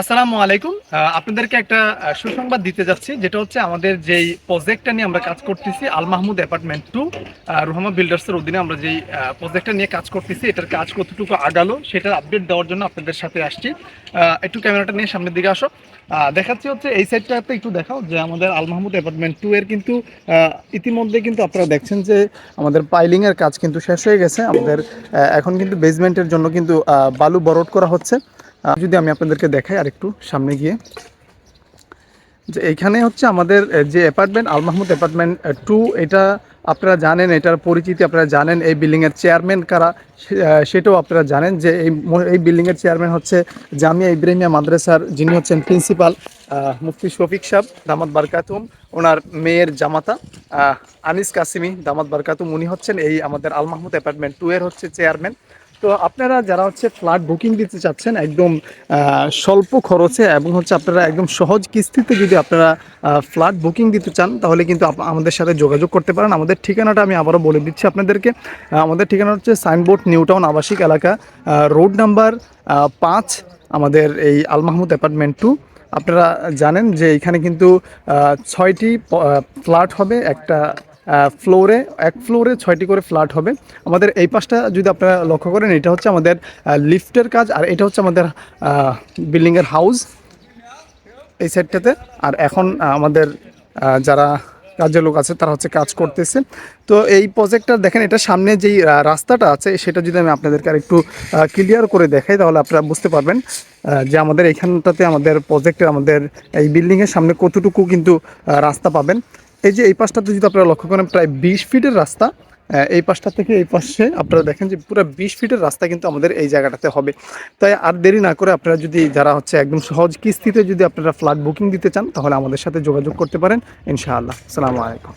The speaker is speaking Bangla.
আসসালামু আলাইকুম। আপনাদেরকে একটা সুসংবাদ দিতে যাচ্ছি, যেটা হচ্ছে আমাদের যেই প্রজেক্টটা নিয়ে আমরা কাজ করতেছি, আল মাহমুদ অ্যাপার্টমেন্ট টু রুহামা বিল্ডার্সের অধীনে আমরা যেই প্রজেক্টটা নিয়ে কাজ করতেছি, এটার কাজ কতটুকু আগালো, সেটার আপডেট দেওয়ার জন্য আপনাদের সাথে আসছি। একটু ক্যামেরাটা নিয়ে সামনের দিকে আসো। দেখাচ্ছি হচ্ছে এই সাইডটাতে একটু দেখাও যে আমাদের আল মাহমুদ অ্যাপার্টমেন্ট টু এর কিন্তু ইতিমধ্যে কিন্তু আপনারা দেখছেন যে আমাদের পাইলিং এর কাজ কিন্তু শেষ হয়ে গেছে। আমাদের এখন কিন্তু বেসমেন্টের জন্য কিন্তু বালু বরট করা হচ্ছে। যদি আমি আপনাদেরকে দেখাই আর একটু সামনে গিয়ে। যে এইখানে হচ্ছে আমাদের যে apartment, Al Mahmud apartment two এটা আপনারা জানেন, এটার পরিচিতি আপনারা জানেন, এই বিল্ডিংয়ের চেয়ারম্যান কারা সেটাও আপনারা জানেন যে এই এই বিল্ডিংয়ের চেয়ারম্যান হচ্ছে জামিয়া ইব্রাহিমিয়া মাদ্রাসার, যিনি হচ্ছেন প্রিন্সিপাল মুফতি শফিক সাহ দামাত বারকাতুম, ওনার মেয়ের জামাতা আনিস কাসিমি, দামাত বারকাতুম, উনি হচ্ছেন এই আমাদের আল মাহমুদ অ্যাপার্টমেন্ট টু এর হচ্ছে চেয়ারম্যান তো আপনারা যারা হচ্ছে ফ্ল্যাট বুকিং দিতে চাচ্ছেন, একদম স্বল্প খরচে এবং হচ্ছে আপনারা একদম সহজ কিস্তিতে যদি আপনারা ফ্ল্যাট বুকিং দিতে চান, তাহলে কিন্তু আমাদের সাথে যোগাযোগ করতে পারেন। আমাদের ঠিকানাটা আমি আবারও বলে দিচ্ছি আপনাদেরকে। আমাদের ঠিকানা হচ্ছে সাইনবোর্ড নিউটাউন আবাসিক এলাকা রোড নাম্বার পাঁচ, আমাদের এই আল মাহমুদ অ্যাপার্টমেন্ট টু। আপনারা জানেন যে এখানে কিন্তু ছয়টি ফ্ল্যাট হবে। একটা ফ্লোরে এক ফ্লোরে ছয়টি করে ফ্ল্যাট হবে। আমাদের এই পাশটা যদি আপনারা লক্ষ্য করেন, এটা হচ্ছে আমাদের লিফটের কাজ, আর এটা হচ্ছে আমাদের বিল্ডিংয়ের হাউস এই সাইডটাতে আর এখন আমাদের যারা কাজের লোক আছে, তারা হচ্ছে কাজ করতেছে। তো এই প্রজেক্টটা দেখেন, এটা সামনে যেই রাস্তাটা আছে, সেটা যদি আমি আপনাদেরকে আর একটু ক্লিয়ার করে দেখাই, তাহলে আপনারা বুঝতে পারবেন যে আমাদের এখানটাতে আমাদের প্রজেক্টের আমাদের এই বিল্ডিংয়ের সামনে কতটুকু কিন্তু রাস্তা পাবেন। এই যে এই পাশটাতে যদি আপনারা লক্ষ্য করেন, প্রায় বিশ ফিটের রাস্তা। এই পাশটা থেকে এই পাশে আপনারা দেখেন যে পুরো বিশ ফিটের রাস্তা কিন্তু আমাদের এই জায়গাটাতে হবে। তাই আর দেরি না করে আপনারা যদি যারা হচ্ছে একদম সহজ কিস্তিতে যদি আপনারা ফ্ল্যাট বুকিং দিতে চান, তাহলে আমাদের সাথে যোগাযোগ করতে পারেন। ইনশাআল্লাহ। সালামু আলাইকুম।